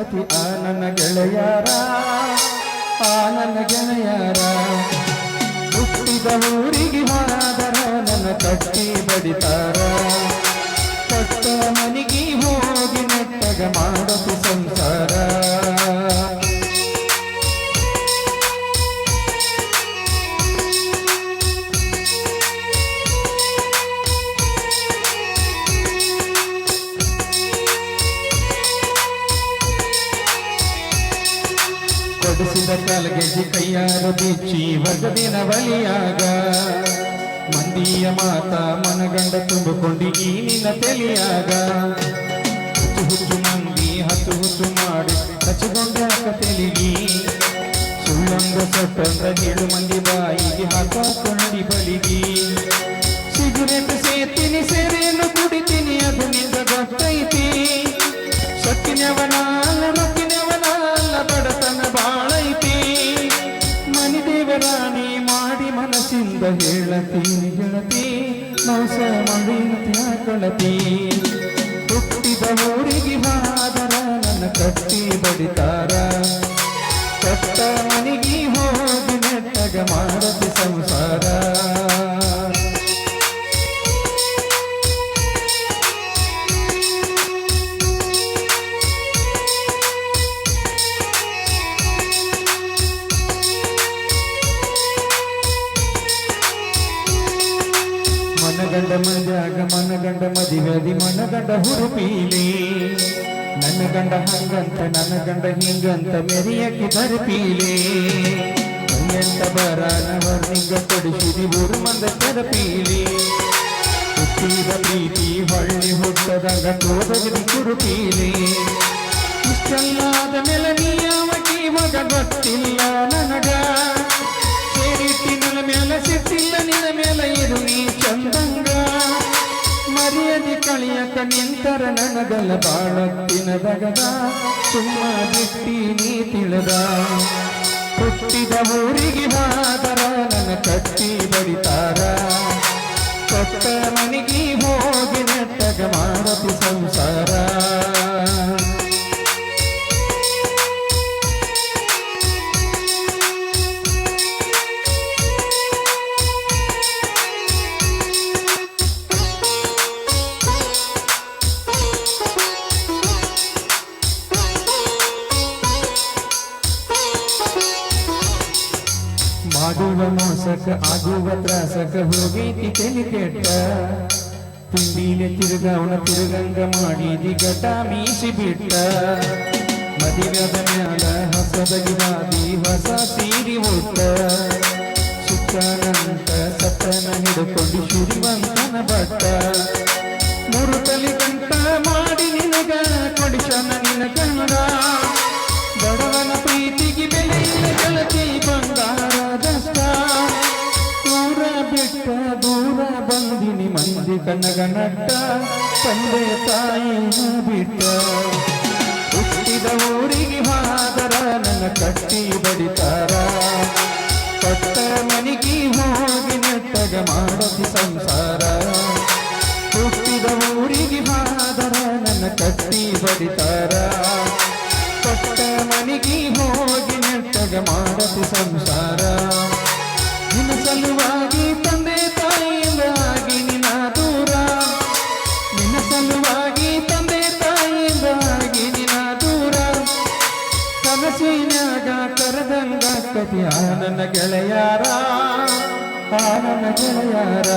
ಅತಿ ಆ ನನ್ನ ಗೆಳೆಯರ ಆ ನನ್ನ ಗೆಳೆಯರ. ಹುಟ್ಟಿದ ಊರಿಗೆ ಹಾದರ ನನ್ನ ಕಟ್ಟಿ ಬಡಿತಾರ. ಕೊಡಿಸಿದ ಕಾಲಗೆಜಿ ಕೈಯಾರು ಬಿಚ್ಚಿ ಬಗದಿನ ಬಲಿಯಾಗ. ಮಂದಿಯ ಮಾತ ಮನಗಂಡ ತುಂಬಿಕೊಂಡಿ ಈ ನಿನ್ನ ತಲಿಯಾಗ. ಹುಚ್ಚು ಹುಚ್ಚು ಮಂದಿ ಹತ್ತು ಹುಚ್ಚು ಮಾಡಿ ಹಚ್ಚಿಕೊಂಡ್ಯಾಕ ತೆಲಿಗಿ. ಸುಳ್ಳೊಂದು ಸೊಟ್ಟಂದ ಏಳು ಮಂದಿ ಬಾಯಿಗೆ ಹಾಕೊಂಡಿ ಬಲಿಗಿ. ಸಿಗರೇಟ್ ಸೇತಿನಿ ಸೇರೆಯನ್ನು ಮನಸ್ಸಿಂದ ಹೇಳತಿ ಗೆಳತಿ ಮೋಸ ಮಾಡಿ ತ್ಯಾಕೊಳತಿ ಹುಟ್ಟಿದ ಊರಿಗೆ ಹಾದರ ನನ್ನ ಕಟ್ಟಿ ಬಡಿತಾರ. ಕಟ್ಟ ಮನಿಗೆ ಹೋಗಿ ನೆಟ್ಟಗ ಮಾಡತಿ ಮನಗಂಡ ಮದ್ಯಾಗ ಮನಗಂಡ ಮನ ಗಂಡ ಹುರುಪೀಲಿ ನನ್ನ ಗಂಡ ಹಂಗಂತ, ನನ್ನ ಗಂಡ ಹಿಂಗಂತ ಮೆರಿಯಕ್ಕೆ ತರಪೀಲಿ ಎಂತ ಬರನವರ್ ನಿಂಗ ಕೊಡಿಸಿದಿ ಊರು ಮಂದ ತರಪೀಲಿ ಹುಟ್ಟಿದ ಪ್ರೀತಿ ಹೊಳ್ಳಿ ಹುಟ್ಟದಂಗ ತೋದಗದಿ ಕುರುಪೀಲಿ ಇಷ್ಟಲ್ಲಾದ ಮೇಲೆ ನೀಯಾವಕಿ ಮಗ ಗೊತ್ತಿಲ್ಲ ನನಗ. ಸೇರಿಟ್ಟಿನ ಮೇಲೆ ಸಿಟ್ಟಿಲ್ಲ ಕಳಿಯಕ ನಿಂತರ ನನಗಲ್ಲ ಬಾಳತ್ತಿನ ಬಗದ ಸುಮ್ಮ ಬಿಟ್ಟಿ ನೀ ತಿಳಿದ. ಹುಟ್ಟಿದ ಊರಿಗೆ ಹಾದರ ನನ್ನ ಕಟ್ಟಿ ಬಡಿತಾರ. ಕೊಟ್ಟ ಮನೆಗೆ ಹೋಗಿ ನೆಟ್ಟಗ ಮಾಡತಿ ಸಂಸಾರ. ಮಾಡುವ ಮೋಸಕ, ಆಗುವ ತ್ರಾಸಕ, ಹೋಗೈತಿ ತೆಲಿ ಕೆಟ್ಟ. ತಿಂಡಿಲೆ ತಿರುಗವನ ತಿರುಗಂಗ ಮಾಡಿದಿ ಗಟ ಮೀಸಿ ಬಿಟ್ಟ. ಮದಿಗದ ಮ್ಯಾಲ ಹೊಸದಗಿದಾದಿ ಹೊಸ ಸೀರಿ ಹೊತ್ತ ಸುತ್ತನಂತ ಸತ್ತನ ಹಿಡ್ಕೊಂಡು ಶುರಿವಂತನ ಬಟ್ಟ. ಮೂರು ತಲೆ ಗಂಟ ಕನಗ ನಟ್ಟ ತಂದೆ ತಾಯಿನ ಬಿಟ್ಟ. ಹುಟ್ಟಿದ ಊರಿಗೆ ಹಾದರ ನನ್ನ ಕಟ್ಟಿ ಬಡಿತಾರ. ಕೊಟ್ಟ ಮನಿಗೆ ಹೋಗಿ ನೆಟ್ಟಗ ಮಾಡತಿ ಸಂಸಾರ. ಹುಟ್ಟಿದ ಊರಿಗೆ ಹಾದರ ನನ್ನ ಕಟ್ಟಿ ಬಡಿತಾರ. ಕೊಟ್ಟ ಮನಿಗೆ ಹೋಗಿ ನೆಟ್ಟಗ ಮಾಡತಿ ಸಂಸಾರ. ನಿನ್ನ ಸಲುವಾಗಿ ಕತಿ ಆನಂದ ಗೆಳೆಯಾರ ಆನಂದ ಗೆಳೆಯಾರ.